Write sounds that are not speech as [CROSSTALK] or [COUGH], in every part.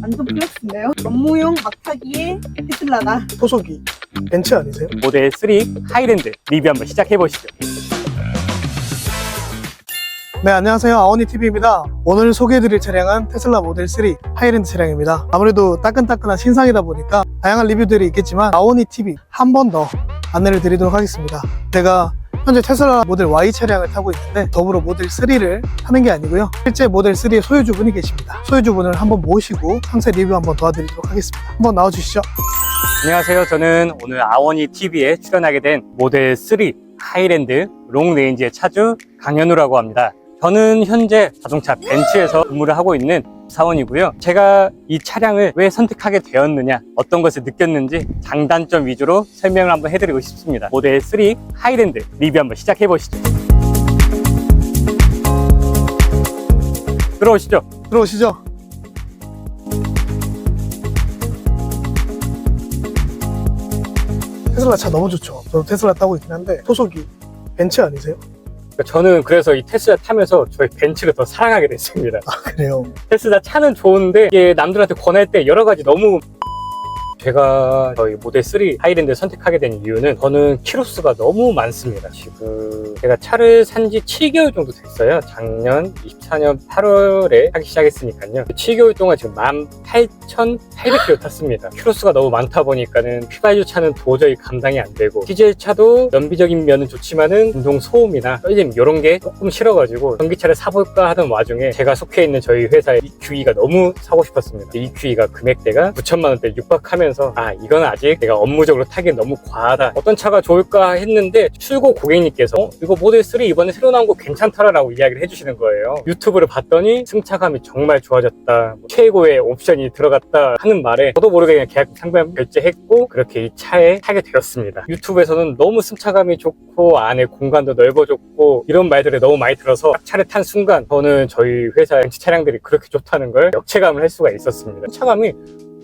완전 플렉스인데요? 업무용 막타기의 테슬라다. 소속이 벤츠 아니세요? 모델 3 하이랜드 리뷰 한번 시작해 보시죠. 네, 안녕하세요. 아오니 TV입니다. 오늘 소개해드릴 차량은 테슬라 모델 3 하이랜드 차량입니다. 아무래도 따끈따끈한 신상이다 보니까 다양한 리뷰들이 있겠지만 아오니 TV 한 번 더 안내를 드리도록 하겠습니다. 제가 현재 테슬라 모델 Y 차량을 타고 있는데 더불어 모델 3를 타는 게 아니고요. 실제 모델 3의 소유주분이 계십니다. 소유주분을 한번 모시고 상세 리뷰 한번 도와드리도록 하겠습니다. 한번 나와주시죠. 안녕하세요. 저는 오늘 아원이 TV에 출연하게 된 모델 3 하이랜드 롱레인지의 차주 강현우라고 합니다. 저는 현재 자동차 벤츠에서 근무를 하고 있는 사원이고요. 제가 이 차량을 왜 선택하게 되었느냐, 어떤 것을 느꼈는지 장단점 위주로 설명을 한번 해드리고 싶습니다. 모델 3 하이랜드 리뷰 한번 시작해 보시죠. 들어오시죠. 들어오시죠. 테슬라 차 너무 좋죠. 저도 테슬라 타고 있긴 한데 소속이 벤츠 아니세요? 저는 그래서 이 테슬라 타면서 저희 벤츠를 더 사랑하게 됐습니다. 아 그래요. 테슬라 차는 좋은데 이게 남들한테 권할 때 여러 가지 너무 제가 저희 모델 3 하이랜드 선택하게 된 이유는 저는 키로수가 너무 많습니다. 지금 제가 차를 산 지 7개월 정도 됐어요. 작년 24년 8월에 타기 시작했으니까요. 7개월 동안 지금 18,800km 탔습니다. 키로수가 너무 많다 보니까는 휘발유 차는 도저히 감당이 안 되고 디젤 차도 연비적인 면은 좋지만은 운동 소음이나 떨림 이런 게 조금 싫어가지고 전기차를 사볼까 하던 와중에 제가 속해 있는 저희 회사의 EQE가 너무 사고 싶었습니다. EQE가 금액대가 9천만 원대 육박하면서 아 이건 아직 내가 업무적으로 타기엔 너무 과하다. 어떤 차가 좋을까 했는데 출고 고객님께서 어, 이거 모델 3 이번에 새로 나온 거 괜찮더라라고 이야기를 해주시는 거예요. 유튜브를 봤더니 승차감이 정말 좋아졌다. 뭐 최고의 옵션이 들어갔다 하는 말에 저도 모르게 그냥 계약 상담 결제했고 그렇게 이 차에 타게 되었습니다. 유튜브에서는 너무 승차감이 좋고 안에 공간도 넓어졌고 이런 말들을 너무 많이 들어서 딱 차를 탄 순간 저는 저희 회사 벤츠 차량들이 그렇게 좋다는 걸 역체감을 할 수가 있었습니다. 차감이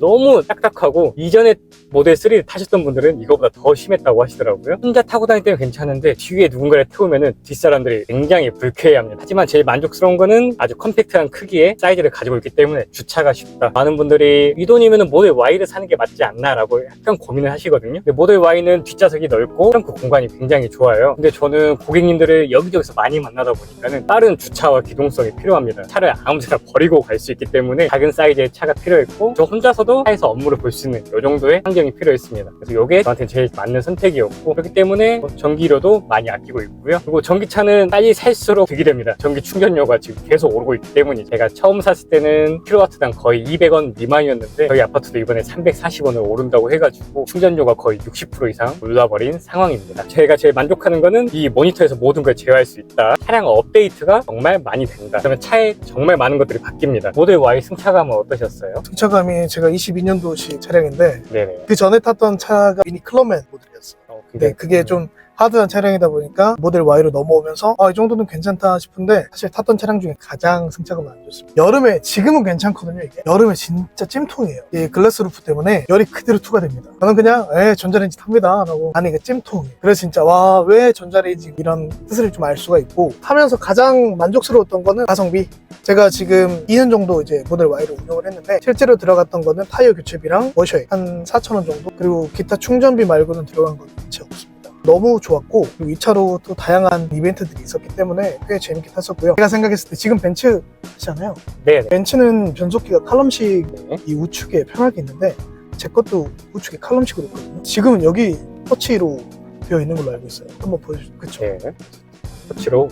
너무 딱딱하고 이전에 모델 3를 타셨던 분들은 이거보다 더 심했다고 하시더라고요. 혼자 타고 다닐 때는 괜찮은데 뒤에 누군가를 태우면은 뒷사람들이 굉장히 불쾌해합니다. 하지만 제일 만족스러운 거는 아주 컴팩트한 크기의 사이즈를 가지고 있기 때문에 주차가 쉽다. 많은 분들이 이 돈이면 모델 Y를 사는 게 맞지 않나 라고 약간 고민을 하시거든요. 모델 Y는 뒷좌석이 넓고 트렁크 공간이 굉장히 좋아요. 근데 저는 고객님들을 여기저기서 많이 만나다 보니까는 빠른 주차와 기동성이 필요합니다. 차를 아무 데나 버리고 갈 수 있기 때문에 작은 사이즈의 차가 필요했고 저 혼자서도 차에서 업무를 볼 수 있는 이 정도의 환경이 필요했습니다. 그래서 이게 저한테 제일 맞는 선택이었고 그렇기 때문에 뭐 전기료도 많이 아끼고 있고요. 그리고 전기차는 빨리 살수록 득이 됩니다. 전기 충전료가 지금 계속 오르고 있기 때문에 제가 처음 샀을 때는 킬로와트당 거의 200원 미만이었는데 저희 아파트도 이번에 340원을 오른다고 해가지고 충전료가 거의 60% 이상 올라버린 상황입니다. 제가 제일 만족하는 거는 이 모니터에서 모든 걸 제어할 수 있다. 차량 업데이트가 정말 많이 된다. 그러면 차에 정말 많은 것들이 바뀝니다. 모델 Y 승차감은 어떠셨어요? 승차감이 제가 22년도식 차량인데 네네. 그 전에 탔던 차가 미니 클럽맨 모델이었어요. 어, 근데 그게 좀 하드한 차량이다 보니까 모델 Y로 넘어오면서 아, 이 정도는 괜찮다 싶은데 사실 탔던 차량 중에 가장 승차감은 안 좋습니다. 여름에 지금은 괜찮거든요. 이게 여름에 진짜 찜통이에요. 이 글라스 루프 때문에 열이 그대로 투과됩니다. 저는 그냥 에 전자레인지 탑니다 라고 아니 이게 찜통이에요. 그래서 진짜 와 왜 전자레인지 이런 뜻을 좀 알 수가 있고 타면서 가장 만족스러웠던 거는 가성비. 제가 지금 2년 정도 이제 모델 Y를 운영을 했는데 실제로 들어갔던 거는 타이어 교체비랑 워셔액 한 4,000원 정도 그리고 기타 충전비 말고는 들어간 건 없습니다. 너무 좋았고 그리고 이 차로 또 다양한 이벤트들이 있었기 때문에 꽤 재밌게 탔었고요. 제가 생각했을 때 지금 벤츠 하잖아요. 네네. 벤츠는 변속기가 칼럼식 네. 이 우측에 편하게 있는데 제 것도 우측에 칼럼식으로 있거든요. 지금은 여기 터치로 되어 있는 걸로 알고 있어요. 한번 보여주세요. 그쵸? 네. 터치로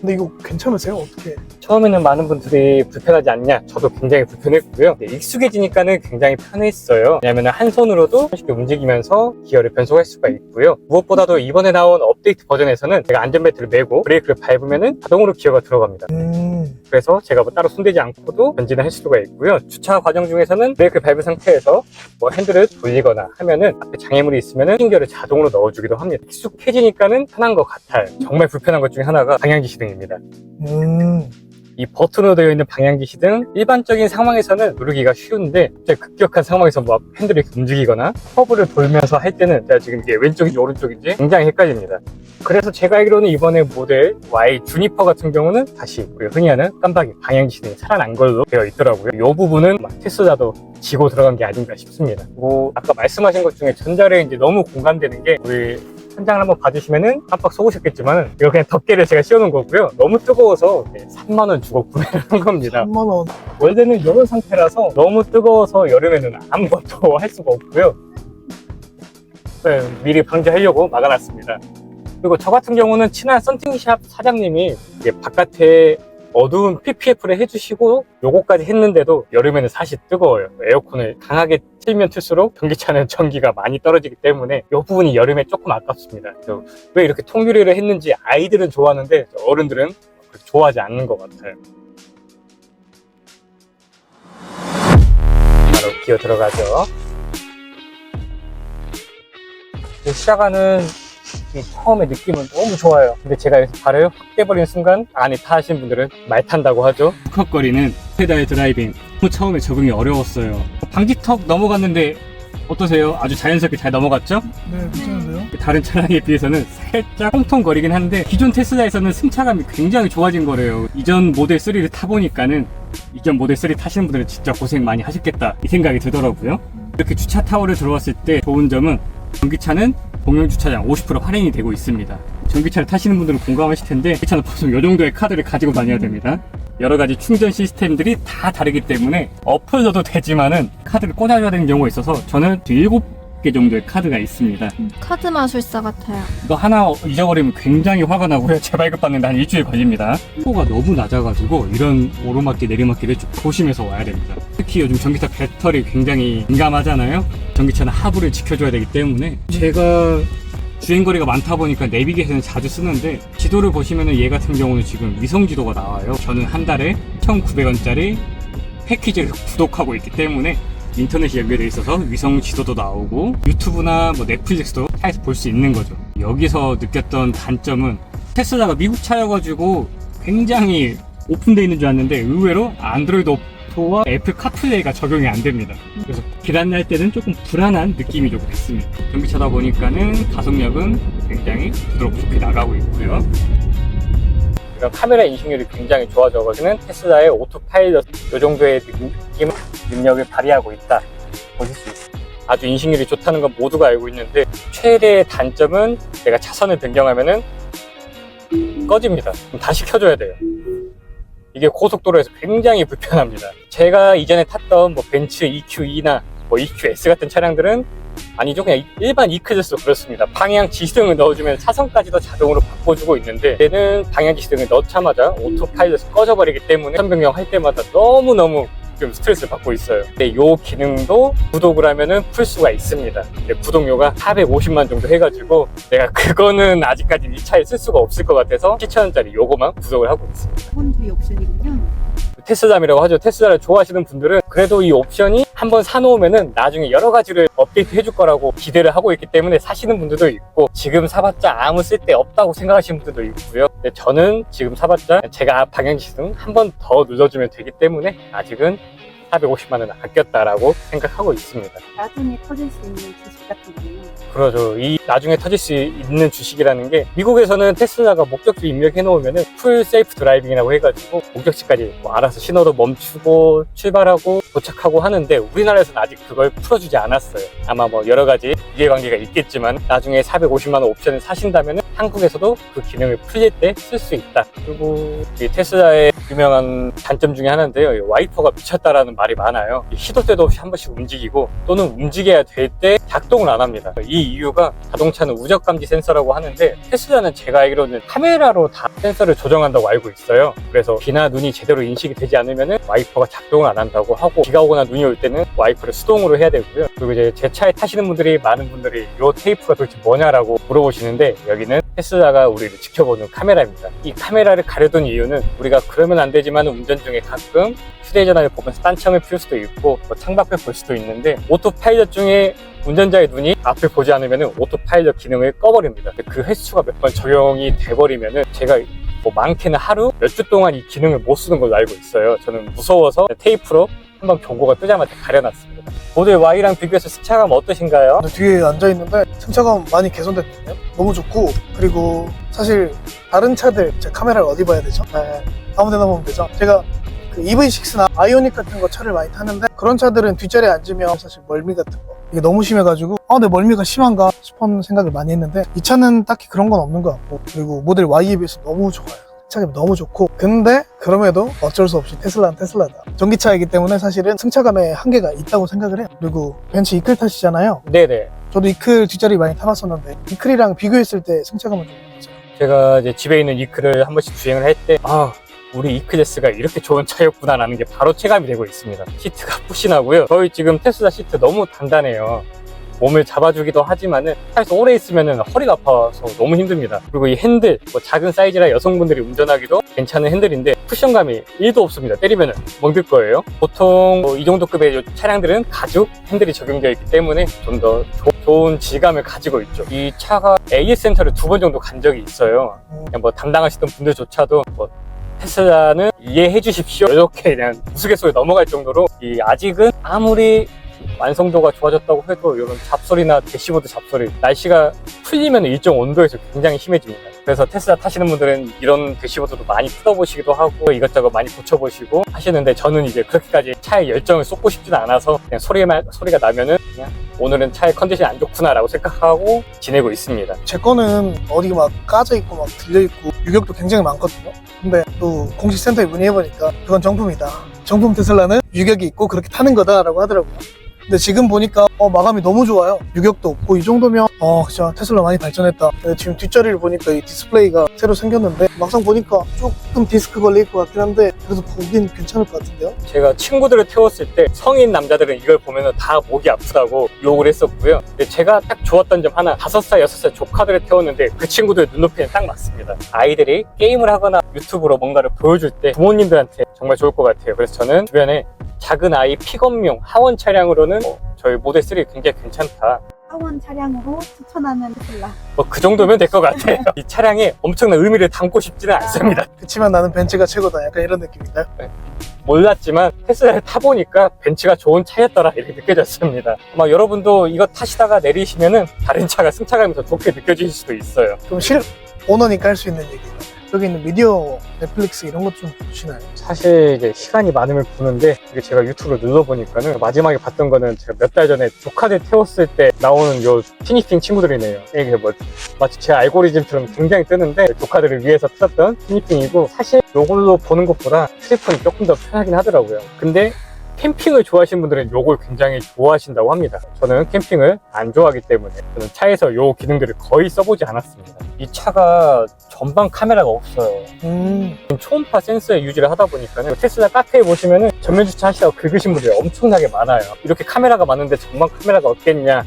근데 이거 괜찮으세요? 어떻게? 처음에는 많은 분들이 불편하지 않냐? 저도 굉장히 불편했고요. 네, 익숙해지니까는 굉장히 편했어요. 왜냐하면 한 손으로도 쉽게 움직이면서 기어를 변속할 수가 있고요. 무엇보다도 이번에 나온 업데이트 버전에서는 제가 안전벨트를 매고 브레이크를 밟으면 자동으로 기어가 들어갑니다. 음, 그래서 제가 뭐 따로 손대지 않고도 전진을 할 수가 있고요. 주차 과정 중에서는 브레이크를 밟은 상태에서 뭐 핸들을 돌리거나 하면은 앞에 장애물이 있으면은 신결을 자동으로 넣어주기도 합니다. 익숙해지니까는 편한 것 같아요. 정말 불편한 것 중에 하나가 방향지 시 등 입니다. 음. 이 버튼으로 되어 있는 방향지 시등 일반적인 상황에서는 누르기가 쉬운데 급격한 상황에서 뭐 핸들이 움직이거나 커브를 돌면서 할 때는 제가 지금 이게 왼쪽인지 오른쪽인지 굉장히 헷갈립니다. 그래서 제가 알기로는 이번에 모델 Y 주니퍼 같은 경우는 다시 우리가 흔히 하는 깜빡이 방향지 시등이 살아난 걸로 되어 있더라고요. 이 부분은 막 테슬라도 지고 들어간 게 아닌가 싶습니다. 뭐 아까 말씀하신 것 중에 전자레인지 너무 공감되는 게 우리 현장을 한번 봐주시면은 깜빡 속으셨겠지만 이거 그냥 덮개를 제가 씌워놓은 거고요. 너무 뜨거워서 3만 원 주고 구매를 한 겁니다. 3만원. 원래는 이런 상태라서 너무 뜨거워서 여름에는 아무것도 [LAUGHS] 할 수가 없고요. 네, 미리 방지하려고 막아놨습니다. 그리고 저 같은 경우는 친한 썬팅샵 사장님이 바깥에 어두운 PPF를 해주시고 요거까지 했는데도 여름에는 사실 뜨거워요. 에어컨을 강하게 틀면 틀수록 전기차는 [LAUGHS] 전기가 많이 떨어지기 때문에 이 부분이 여름에 조금 아깝습니다. 왜 이렇게 통유리를 했는지 아이들은 좋아하는데 어른들은 그렇게 좋아하지 않는 것 같아요. 바로 기어 들어가죠. 시작하는 이 처음의 느낌은 너무 좋아요. 근데 제가 여기서 발을 확 떼버리는 순간 안에 타신 분들은 말 탄다고 하죠. 욱헉거리는 페달 드라이빙. 너무 처음에 적응이 어려웠어요. 방지턱 넘어갔는데 어떠세요? 아주 자연스럽게 잘 넘어갔죠? 네, 괜찮은데요? 다른 차량에 비해서는 살짝 통통거리긴 한데 기존 테슬라에서는 승차감이 굉장히 좋아진 거래요. 이전 모델 3를 타보니까는 이전 모델 3 타시는 분들은 진짜 고생 많이 하셨겠다 이 생각이 들더라고요. 이렇게 주차 타워를 들어왔을 때 좋은 점은 전기차는 공용 주차장 50% 할인이 되고 있습니다. 전기차를 타시는 분들은 공감하실 텐데 전기차는 보통 이 정도의 카드를 가지고 다녀야 됩니다. 여러 가지 충전 시스템들이 다 다르기 때문에 엎어져도 되지만은 카드를 꽂아줘야 되는 경우가 있어서 저는 7 개 정도의 카드가 있습니다. 카드 마술사 같아요. 이거 하나 잊어버리면 굉장히 화가 나고요. [LAUGHS] 재발급 받는데 한 일주일 걸립니다. 속도가 너무 낮아가지고 이런 오르막길 내리막길을 좀 조심해서 와야 됩니다. 특히 요즘 전기차 배터리 굉장히 민감하잖아요. 전기차는 하부를 지켜줘야 되기 때문에 제가 주행거리가 많다 보니까 내비게이션을 자주 쓰는데 지도를 보시면은 얘 같은 경우는 지금 위성 지도가 나와요. 저는 한 달에 1,900원짜리 패키지를 [LAUGHS] 구독하고 있기 때문에 인터넷이 연결돼 있어서 위성 지도도 나오고 유튜브나 뭐 넷플릭스도 차에서 볼 수 있는 거죠. 여기서 느꼈던 단점은 테슬라가 미국 차여가지고 굉장히 오픈되어 있는 줄 알았는데 의외로 안드로이드 오토와 애플 카플레이가 적용이 안 됩니다. 그래서 길날 때는 조금 불안한 느낌이 조금 있습니다. 전기차다 보니까는 가속력은 굉장히 부드럽게 나가고 있고요. 이런 카메라 인식률이 굉장히 좋아져가지고 테슬라의 오토파일럿 이 정도의 느낌, 능력을 발휘하고 있다 보실 수 있습니다. 아주 인식률이 좋다는 건 모두가 알고 있는데 최대의 단점은 내가 차선을 변경하면은 꺼집니다. 다시 켜줘야 돼요. 이게 고속도로에서 굉장히 불편합니다. 제가 이전에 탔던 뭐 벤츠 EQE나 뭐 EQS 같은 차량들은 아니죠. 그냥 일반 이크제스도 그렇습니다. 방향 지시등을 넣어주면 차선까지도 자동으로 바꿔주고 있는데 얘는 방향 지시등을 넣자마자 오토파일럿이 꺼져버리기 때문에 선 변경할 때마다 너무너무 좀 스트레스를 받고 있어요. 근데 이 기능도 구독을 하면은 풀 수가 있습니다. 근데 구독료가 450만 정도 해가지고 내가 그거는 아직까지 이 차에 쓸 수가 없을 것 같아서 7천원짜리 요거만 구독을 하고 있습니다. 혼주의 옵션이군요. 테슬라이라고 하죠. 테슬라를 좋아하시는 분들은 그래도 이 옵션이 한번 사놓으면은 나중에 여러 가지를 업데이트 해줄 거라고 기대를 하고 있기 때문에 사시는 분들도 있고 지금 사봤자 아무 쓸데 없다고 생각하시는 분들도 있고요. 근데 저는 지금 사봤자 제가 방향지등 한 번 더 눌러주면 되기 때문에 아직은 450만 원 아꼈다라고 생각하고 있습니다. 나중에 터질 수 있는 지식 같은 거는 그러죠. 이 나중에 터질 수 있는 주식이라는 게 미국에서는 테슬라가 목적지 입력해 놓으면은 풀 셀프 드라이빙이라고 해가지고 목적지까지 뭐 알아서 신호로 멈추고 출발하고 도착하고 하는데 우리나라에서는 아직 그걸 풀어주지 않았어요. 아마 뭐 여러 가지 이해관계가 있겠지만 나중에 450만 원 옵션을 사신다면은 한국에서도 그 기능을 풀릴 때 쓸 수 있다. 그리고 이 테슬라의 유명한 단점 중에 하나인데요. 이 와이퍼가 미쳤다라는 말이 많아요. 이 시도 때도 없이 한 번씩 움직이고 또는 움직여야 될 때 작동을 안 합니다. 이 이유가 자동차는 우적 감지 센서라고 하는데 테슬라는 제가 알기로는 카메라로 다 센서를 조정한다고 알고 있어요. 그래서 비나 눈이 제대로 인식이 되지 않으면 와이퍼가 작동을 안 한다고 하고 비가 오거나 눈이 올 때는 와이퍼를 수동으로 해야 되고요. 그리고 이제 제 차에 타시는 분들이 많은 분들이 이 테이프가 도대체 뭐냐라고 물어보시는데 여기는 테슬라가 우리를 지켜보는 카메라입니다. 이 카메라를 가려둔 이유는 우리가 그러면 안 되지만 운전 중에 가끔 휴대전화를 보면서 딴청을 피울 수도 있고 뭐 창밖을 볼 수도 있는데 오토파일럿 중에 운전자의 눈이 앞을 보지 않으면 오토파일럿 기능을 꺼버립니다. 그 횟수가 몇 번 적용이 돼버리면은 제가 뭐 많게는 하루 몇 주 동안 이 기능을 못 쓰는 걸로 알고 있어요. 저는 무서워서 테이프로 한번 경고가 뜨자마자 가려놨습니다. 모델 Y랑 비교해서 승차감 어떠신가요? 뒤에 앉아있는데 승차감 많이 개선됐거든요. 너무 좋고 그리고 사실 다른 차들 제 카메라를 어디 봐야 되죠? 네, 아무 데나 보면 되죠. 제가 그 EV6나 아이오닉 같은 거 차를 많이 타는데 그런 차들은 뒷자리에 앉으면 사실 멀미 같은 거 이게 너무 심해가지고 아 근데 멀미가 심한가 싶은 생각을 많이 했는데 이 차는 딱히 그런 건 없는 것 같고 그리고 모델 Y에 비해서 너무 좋아요. 승차감이 너무 좋고 근데 그럼에도 어쩔 수 없이 테슬라는 테슬라다 전기차이기 때문에 사실은 승차감에 한계가 있다고 생각을 해요 그리고 벤츠 이클 타시잖아요 네네. 저도 이클 뒷자리 많이 타봤었는데 이클이랑 비교했을 때 승차감은 좀 어떠세요? 제가 이제 집에 있는 이크를 한 번씩 주행을 할 때, 아, 우리 이크제스가 이렇게 좋은 차였구나라는 게 바로 체감이 되고 있습니다. 시트가 [LAUGHS] 푸신하고요. 저희 지금 테슬라 시트 너무 단단해요. 몸을 잡아주기도 하지만은 차에서 오래 있으면은 허리가 아파서 너무 힘듭니다. 그리고 이 핸들, 뭐 작은 사이즈라 여성분들이 운전하기도 괜찮은 핸들인데 쿠션감이 1도 없습니다. 때리면은 멍들 거예요. 보통 뭐 이 정도 급의 요 차량들은 가죽 핸들이 적용되어 있기 때문에 좀 더 좋은 질감을 가지고 있죠. 이 차가 AS 센터를 두 번 정도 간 적이 있어요. 그냥 뭐 담당하시던 분들조차도 뭐 테슬라는 이해해 주십시오. 이렇게 그냥 우스갯소리 넘어갈 정도로 이 아직은 아무리 완성도가 좋아졌다고 해도 이런 잡소리나 대시보드 잡소리 날씨가 풀리면 일정 온도에서 굉장히 심해집니다. 그래서 테슬라 타시는 분들은 이런 대시보드도 많이 풀어보시기도 하고 이것저것 많이 고쳐보시고 하시는데 저는 이제 그렇게까지 차에 열정을 쏟고 싶지는 않아서 그냥 소리만 소리가 나면은 그냥 오늘은 차의 컨디션이 안 좋구나라고 생각하고 지내고 있습니다. 제 거는 어디 막 까져 있고 막 들려 있고 유격도 굉장히 많거든요. 근데 또 공식 센터에 문의해 보니까 그건 정품이다. 정품 테슬라는 유격이 있고 그렇게 타는 거다라고 하더라고요. 근데 지금 보니까 어, 마감이 너무 좋아요. 유격도 없고 이 정도면 어 진짜 테슬라 많이 발전했다. 근데 지금 뒷자리를 보니까 이 디스플레이가 새로 생겼는데 막상 보니까 조금 디스크 걸릴 것 같긴 한데 그래도 보긴 괜찮을 것 같은데요. 제가 친구들을 태웠을 때 성인 남자들은 이걸 보면 다 목이 아프다고 욕을 했었고요. 근데 제가 딱 좋았던 점 하나, 다섯 살, 여섯 살 조카들을 태웠는데 그 친구들 눈높이는 딱 맞습니다. 아이들이 게임을 하거나 유튜브로 뭔가를 보여줄 때 부모님들한테 정말 좋을 것 같아요. 그래서 저는 주변에 작은 아이 픽업용 하원 차량으로는 어, 저희 모델 3 굉장히 괜찮다. 하원 차량으로 추천하는 테슬라. 뭐 그 정도면 될 것 같아요. [LAUGHS] 이 차량에 엄청난 의미를 담고 싶지는 않습니다. [LAUGHS] 그치만 나는 벤츠가 최고다. 약간 이런 느낌인가요? 몰랐지만 테슬라를 타보니까 벤츠가 좋은 차였더라 이렇게 느껴졌습니다. 아마 여러분도 이거 타시다가 내리시면은 다른 차가 승차감이 더 좋게 느껴질 수도 있어요. 그럼 실 오너니까 할 수 있는 얘기가 여기 있는 미디어 넷플릭스 이런 것 좀 보시나요? 사실 이제 시간이 많으면 보는데 이게 제가 유튜브를 눌러보니까는 마지막에 봤던 거는 제가 몇 달 전에 조카들 태웠을 때 나오는 요 티니핑 친구들이네요. 이게 뭐 마치 제 알고리즘처럼 굉장히 뜨는데 조카들을 위해서 틀었던 티니핑이고 사실 요걸로 보는 것보다 휴대폰이 조금 더 편하긴 하더라고요. 근데 캠핑을 좋아하시는 분들은 요걸 굉장히 좋아하신다고 합니다. 저는 캠핑을 안 좋아하기 때문에 저는 차에서 요 기능들을 거의 써보지 않았습니다. 이 차가 전방 카메라가 없어요. 음, 초음파 센서의 유지를 하다 보니까는 테슬라 카페에 보시면은 전면 주차 하시다가 긁으신 분들이 엄청나게 많아요. 이렇게 카메라가 많은데 전방 카메라가 없겠냐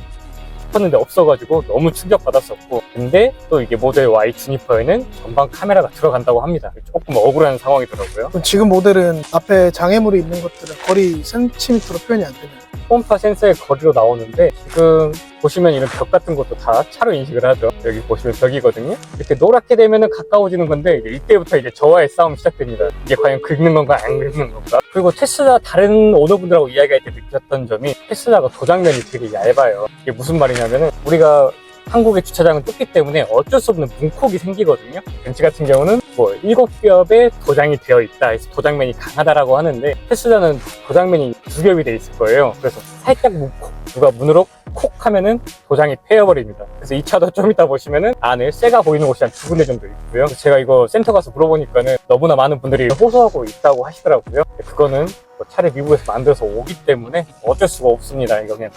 싶었는데 없어가지고 너무 충격받았었고 근데 또 이게 모델 Y 주니퍼에는 전방 카메라가 들어간다고 합니다. 조금 억울한 상황이더라고요. 지금 모델은 앞에 장애물이 있는 것들은 거리 센티미터로 표현이 안 되나요? 초음파 센서의 거리로 나오는데 지금 보시면 이런 벽 같은 것도 다 차로 인식을 하죠. 여기 보시면 벽이거든요. 이렇게 노랗게 되면은 가까워지는 건데 이때부터 이제 저와의 싸움이 시작됩니다. 이게 과연 긁는 건가 안 긁는 건가? 그리고 테슬라 다른 오너분들하고 이야기할 때 느꼈던 점이 테슬라가 도장면이 되게 얇아요. 이게 무슨 말이냐면은 우리가 한국의 주차장은 좁기 때문에 어쩔 수 없는 문콕이 생기거든요. 벤츠 같은 경우는 뭐 일곱 겹에 도장이 되어 있다 해서 도장면이 강하다라고 하는데 테슬라는 도장면이 두 겹이 돼 있을 거예요. 그래서 살짝 문콕 누가 문으로 콕 하면은 도장이 패여버립니다. 그래서 이 차도 좀 이따 보시면은 안에 쇠가 보이는 곳이 한 두 군데 정도 있고요. 제가 이거 센터 가서 물어보니까는 너무나 많은 분들이 호소하고 있다고 하시더라고요. 그거는 뭐 차를 미국에서 만들어서 오기 때문에 어쩔 수가 없습니다. 이거 그냥,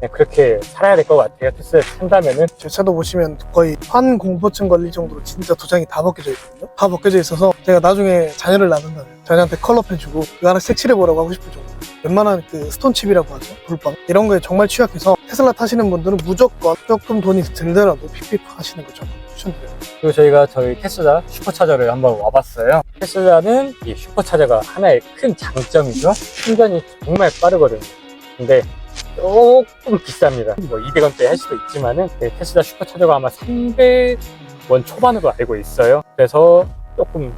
그냥 그렇게 살아야 될 것 같아요. 테슬라 탄다면은 제 차도 보시면 거의 환 공포증 걸릴 정도로 진짜 도장이 다 벗겨져 있거든요. 다 벗겨져 있어서 제가 나중에 자녀를 낳는다면 자녀한테 컬러펜 주고 이거 하나 색칠해보라고 하고 싶을 정도. 웬만한 그 스톤칩이라고 하죠. 돌빵. 이런 거에 정말 취약해서 테슬라 타시는 분들은 무조건 조금 돈이 들더라도 PPF 하시는 거 저는 추천드려요. 그리고 저희가 저희 테슬라 슈퍼차저를 한번 와봤어요. 테슬라는 이 슈퍼차저가 하나의 큰 장점이죠. 충전이 정말 빠르거든요. 근데 조금 비쌉니다. 뭐 200원대 할 수도 있지만은 네, 테슬라 슈퍼차저가 아마 300원 초반으로 알고 있어요. 그래서 조금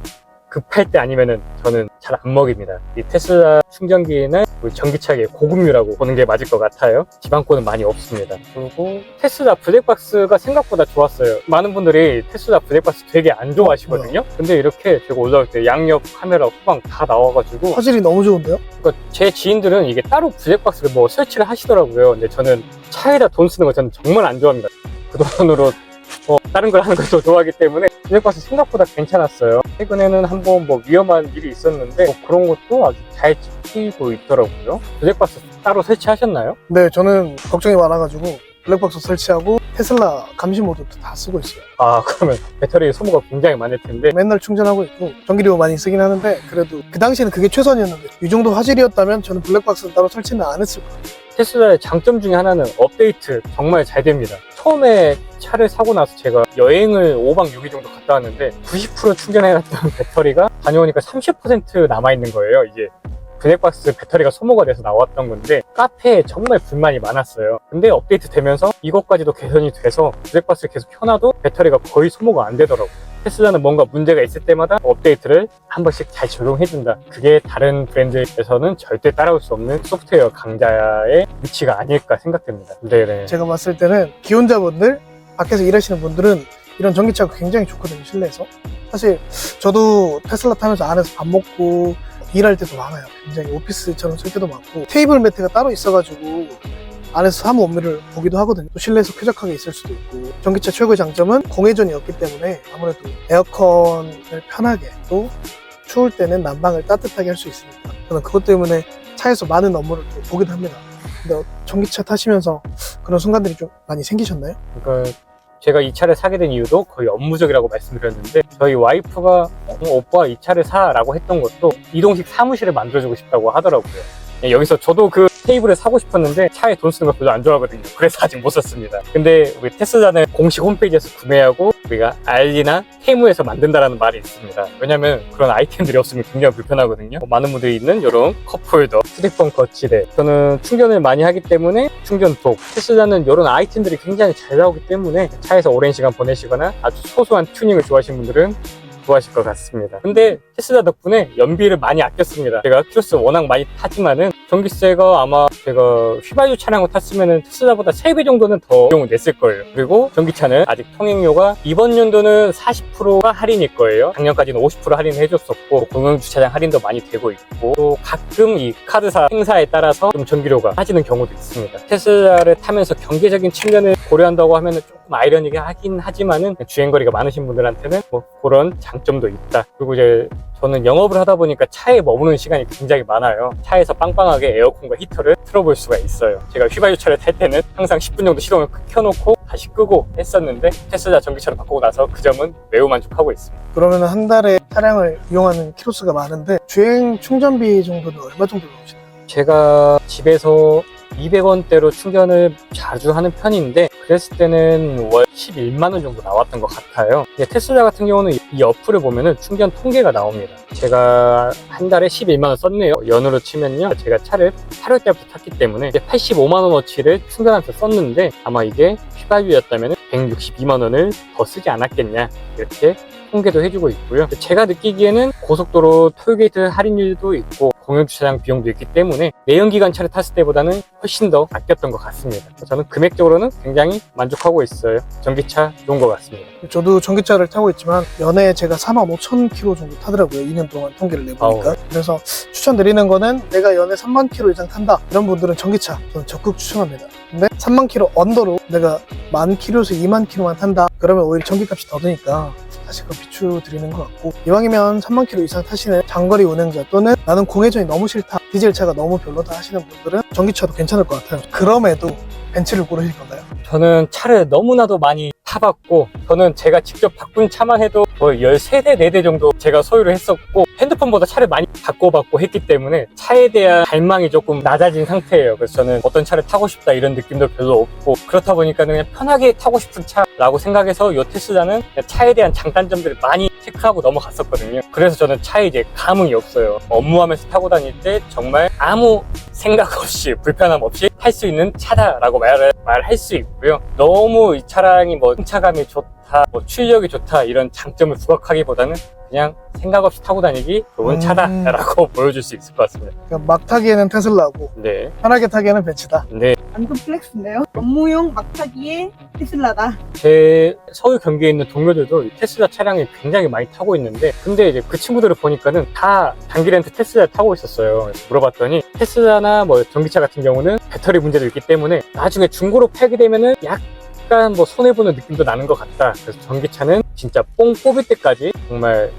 급할 때 아니면은 저는 잘 안 먹입니다. 이 테슬라 충전기는 우리 전기차의 고급류라고 보는 게 맞을 것 같아요. 지방권은 많이 없습니다. 그리고 테슬라 블랙박스가 생각보다 좋았어요. 많은 분들이 테슬라 블랙박스 되게 안 좋아하시거든요. 근데 이렇게 제가 올라올 때 양옆 카메라 후방 다 나와가지고 화질이 너무 좋은데요? 그러니까 제 지인들은 이게 따로 블랙박스를 뭐 설치를 하시더라고요. 근데 저는 차에다 돈 쓰는 거 저는 정말 안 좋아합니다. 그 돈으로 뭐 다른 걸 하는 것도 좋아하기 때문에 블랙박스 생각보다 괜찮았어요. 최근에는 한번 뭐 위험한 일이 있었는데 뭐 그런 것도 아주 잘 지키고 있더라고요. 블랙박스 따로 설치하셨나요? 네, 저는 걱정이 많아가지고 블랙박스 설치하고 테슬라 감시 모드도 다 쓰고 있어요. 아 [LAUGHS] 그러면 배터리 소모가 굉장히 많을 텐데 맨날 충전하고 있고 전기료 많이 쓰긴 하는데 그래도 그 당시에는 그게 최선이었는데 이 정도 화질이었다면 저는 블랙박스를 따로 설치는 안 했을 거예요. 테슬라의 장점 중에 하나는 업데이트 정말 잘 됩니다. 처음에 차를 사고 나서 제가 여행을 5박 6일 정도 갔다 왔는데 90% 충전해놨던 [LAUGHS] 배터리가 다녀오니까 30% 남아있는 거예요. 이게 블랙박스 배터리가 소모가 돼서 나왔던 건데 카페에 정말 불만이 많았어요. 근데 업데이트 되면서 이것까지도 개선이 돼서 블랙박스를 계속 켜놔도 배터리가 거의 소모가 안 되더라고요. 테슬라는 뭔가 문제가 있을 때마다 업데이트를 한 번씩 잘 적용해준다. 그게 다른 브랜드에서는 절대 따라올 수 없는 소프트웨어 강자의 위치가 아닐까 생각됩니다. 네네. 제가 봤을 때는 기혼자분들, 밖에서 일하시는 분들은 이런 전기차가 굉장히 좋거든요, 실내에서. 사실 저도 테슬라 타면서 안에서 밥 먹고 일할 때도 많아요. 굉장히 오피스처럼 쓸 때도 많고 테이블 매트가 따로 있어가지고 안에서 사무 업무를 보기도 하거든요. 또 실내에서 쾌적하게 있을 수도 있고 전기차 최고의 장점은 공회전이 없기 때문에 아무래도 에어컨을 편하게 또 추울 때는 난방을 따뜻하게 할 수 있으니까 저는 그것 때문에 차에서 많은 업무를 또 보기도 합니다. 근데 어, 전기차 타시면서 그런 순간들이 좀 많이 생기셨나요? 그러니까 제가 이 차를 사게 된 이유도 거의 업무적이라고 말씀드렸는데 저희 와이프가 어, 오빠 이 차를 사라고 했던 것도 이동식 사무실을 만들어주고 싶다고 하더라고요. 예, 여기서 저도 그 테이블을 사고 싶었는데 차에 돈 쓰는 거 별로 안 좋아하거든요. [LAUGHS] 그래서 아직 못 샀습니다. 근데 우리 테슬라는 공식 홈페이지에서 구매하고 우리가 알리나 테무에서 만든다라는 말이 있습니다. 왜냐면 그런 아이템들이 없으면 굉장히 불편하거든요. 뭐 많은 분들이 있는 이런 컵홀더, 휴대폰 거치대. 저는 충전을 많이 하기 때문에 충전톡. 테슬라는 이런 아이템들이 굉장히 잘 나오기 때문에 차에서 오랜 시간 보내시거나 아주 소소한 튜닝을 좋아하시는 분들은 좋아하실 것 같습니다. 근데 테슬라 덕분에 연비를 많이 아꼈습니다. 제가 키로수 워낙 많이 타지만은 전기세가 아마 제가 휘발유 차량을 탔으면은 테슬라보다 3배 정도는 더 비용을 냈을 거예요. 그리고 전기차는 아직 통행료가 이번 연도는 40%가 할인일 거예요. 작년까지는 50% 할인을 해줬었고 공영주차장 할인도 많이 되고 있고 또 가끔 이 카드사 행사에 따라서 좀 전기료가 빠지는 경우도 있습니다. 테슬라를 타면서 경제적인 측면을 고려한다고 하면 은 조금 아이러니하게 하긴 하지만은 주행거리가 많으신 분들한테는 뭐 그런 장점도 있다. 그리고 이제 저는 영업을 하다 보니까 차에 머무는 시간이 굉장히 많아요. 차에서 빵빵하게 에어컨과 히터를 틀어볼 수가 있어요. 제가 휘발유차를 탈 때는 항상 10분 정도 시동을 켜놓고 다시 끄고 했었는데 테슬라 전기차로 바꾸고 나서 그 점은 매우 만족하고 있습니다. 그러면 한 달에 차량을 이용하는 키로수가 많은데 주행 충전비 정도는 얼마 정도 나오시나요? 제가 집에서 200원대로 충전을 자주 하는 편인데 그랬을 때는 월 11만 원 정도 나왔던 것 같아요. 테슬라 같은 경우는 이 어플을 보면은 충전 통계가 나옵니다. 제가 한 달에 11만 원 썼네요. 연으로 치면요. 제가 차를 8월 때부터 탔기 때문에 이제 85만 원어치를 충전하면서 썼는데 아마 이게 휘발유였다면 162만 원을 더 쓰지 않았겠냐 이렇게 통계도 해주고 있고요. 제가 느끼기에는 고속도로 톨게이트 할인율도 있고 공영 주차장 비용도 있기 때문에 내연기관 차를 탔을 때보다는 훨씬 더 아꼈던 것 같습니다. 저는 금액적으로는 굉장히 만족하고 있어요. 전기차 좋은 것 같습니다. 저도 전기차를 타고 있지만 연에 제가 4만 5천 킬로 정도 타더라고요. 2년 동안 통계를 내보니까. 아우. 그래서 추천드리는 거는 내가 연에 3만 킬로 이상 탄다. 이런 분들은 전기차 저는 적극 추천합니다. 근데 3만 킬로 언더로 내가 만 킬로에서 2만 킬로만 탄다. 그러면 오히려 전기값이 더 드니까 사실 그건 비추 드리는 것 같고 이왕이면 3만 킬로 이상 타시는 장거리 운행자 또는 나는 공회전이 너무 싫다. 디젤차가 너무 별로다 하시는 분들은 전기차도 괜찮을 것 같아요. 그럼에도 벤츠를 고르실 건가요? 저는 차를 너무나도 많이 타봤고 저는 제가 직접 바꾼 차만 해도 거의 13대, 4대 정도 제가 소유를 했었고 핸드폰보다 차를 많이 바꿔봤고 했기 때문에 차에 대한 갈망이 조금 낮아진 상태예요. 그래서 저는 어떤 차를 타고 싶다 이런 느낌도 별로 없고 그렇다 보니까 그냥 편하게 타고 싶은 차라고 생각해서 요 테슬라는 차에 대한 장단점들을 많이 체크하고 넘어갔었거든요. 그래서 저는 차에 이제 감흥이 없어요. 업무하면서 타고 다닐 때 정말 아무 생각 없이 불편함 없이 탈 수 있는 차다라고 말할 수 있고요. 너무 이 차량이 뭐 승차감이 좋다, 뭐 출력이 좋다 이런 장점을 부각하기보다는 그냥 생각 없이 타고 다니기 좋은 음. 차다라고 [LAUGHS] 보여줄 수 있을 것 같습니다. 그러니까 막 타기에는 테슬라고 네, 편하게 타기에는 벤츠다. 네. 완전 플렉스인데요. 업무용 막타기에 테슬라다. 제 서울 경기에 있는 동료들도 이 테슬라 차량을 굉장히 많이 타고 있는데 근데 이제 그 친구들을 보니까는 다 단기 렌트 테슬라 타고 있었어요. 그래서 물어봤더니 테슬라나 뭐 전기차 같은 경우는 배터리 문제도 있기 때문에 나중에 중고로 팔게 되면은 약 간 뭐 손해보는 느낌도 나는 것 같다. 그래서 전기차는 진짜 뽕 뽑을 때까지 정말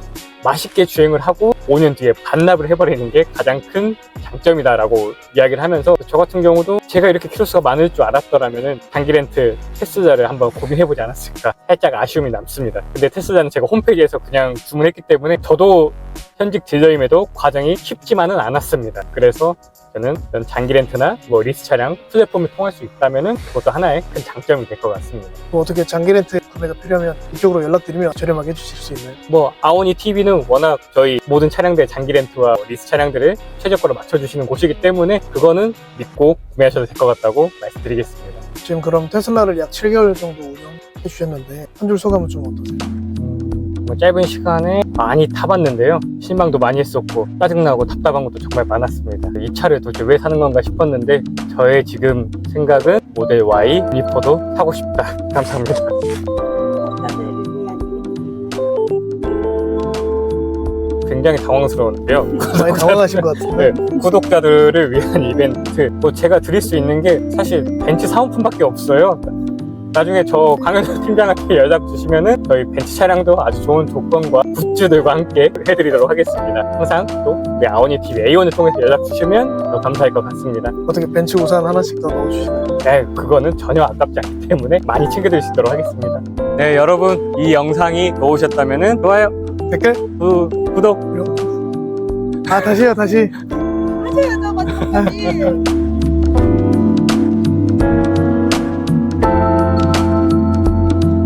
맛있게 주행을 하고 5년 뒤에 반납을 해버리는 게 가장 큰 장점이다 라고 이야기를 하면서 저 같은 경우도 제가 이렇게 키로수가 많을 줄 알았더라면은 단기 렌트 테슬라를 한번 고민해보지 않았을까 살짝 아쉬움이 남습니다. 근데 테슬라는 제가 홈페이지에서 그냥 주문했기 때문에 저도 현직 딜러임에도 과정이 쉽지만은 않았습니다. 그래서 저는 이런 장기 렌트나 뭐 리스 차량 플랫폼을 통할 수 있다면은 그것도 하나의 큰 장점이 될 것 같습니다. 뭐 어떻게 장기 렌트 구매가 필요하면 이쪽으로 연락드리면 저렴하게 해주실 수 있나요? 뭐 아오니 TV는 워낙 저희 모든 차량들 장기 렌트와 리스 차량들을 최저가로 맞춰주시는 곳이기 때문에 그거는 믿고 구매하셔도 될 것 같다고 말씀드리겠습니다. 지금 그럼 테슬라를 약 7개월 정도 운영해 주셨는데 한 줄 소감은 좀 어떠세요? 뭐 짧은 시간에 많이 타봤는데요. 실망도 많이 했었고 짜증나고 답답한 것도 정말 많았습니다. 이 차를 도대체 왜 사는 건가 싶었는데 저의 지금 생각은 모델 Y 유니포도 타고 싶다. [LAUGHS] 감사합니다. 굉장히 당황스러운데요. [LAUGHS] 많이 당황하신 것 같은데 네, 구독자들을 위한 이벤트. 뭐 제가 드릴 수 있는 게 사실 벤츠 사은품밖에 없어요. 나중에 저 강현수 [LAUGHS] 팀장한테 연락 주시면은 저희 벤츠 차량도 아주 좋은 조건과 굿즈들과 함께 해드리도록 하겠습니다. 항상 또 우리 아오니 TV A1을 통해서 연락 주시면 더 감사할 것 같습니다. 어떻게 벤츠 우산 하나씩 더 넣어주시나요? 네, 그거는 전혀 아깝지 않기 때문에 많이 챙겨드릴 수 있도록 하겠습니다. 네, 여러분 이 영상이 좋으셨다면은 좋아요, 댓글? 구, 구독, 아 다시요 다시 하셔야죠, 마지막까지. [LAUGHS]